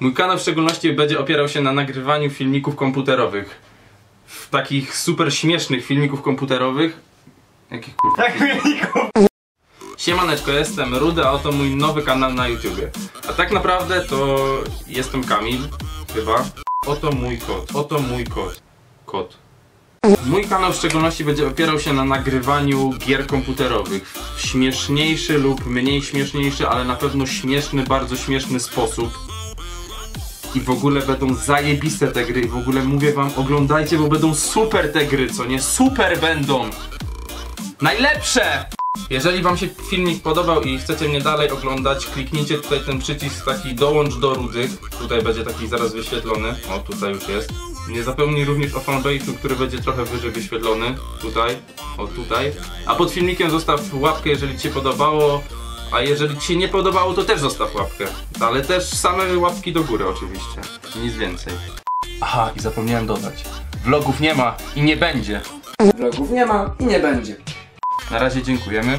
Mój kanał w szczególności będzie opierał się na nagrywaniu filmików komputerowych. W takich super śmiesznych filmików komputerowych. Jakich kurwa? Tak, filmików. Siemaneczko, jestem Rudy, a oto mój nowy kanał na YouTubie. A tak naprawdę to jestem Kamil, chyba. Oto mój kot, oto mój kot. Kot. Mój kanał w szczególności będzie opierał się na nagrywaniu gier komputerowych w śmieszniejszy lub mniej śmieszniejszy, ale na pewno śmieszny, bardzo śmieszny sposób. I w ogóle będą zajebiste te gry i w ogóle mówię wam, oglądajcie, bo będą super te gry, co nie? Super będą! Najlepsze! Jeżeli wam się filmik podobał i chcecie mnie dalej oglądać, kliknijcie tutaj ten przycisk taki dołącz do rudych. Tutaj będzie taki zaraz wyświetlony. O, tutaj już jest. Nie zapomnij również o fanbase'u, który będzie trochę wyżej wyświetlony. Tutaj. O, tutaj. A pod filmikiem zostaw łapkę, jeżeli ci się podobało. A jeżeli ci się nie podobało, to też zostaw łapkę. Ale też same łapki do góry oczywiście. Nic więcej. Aha, i zapomniałem dodać. Vlogów nie ma i nie będzie. Vlogów nie ma i nie będzie. Na razie dziękujemy.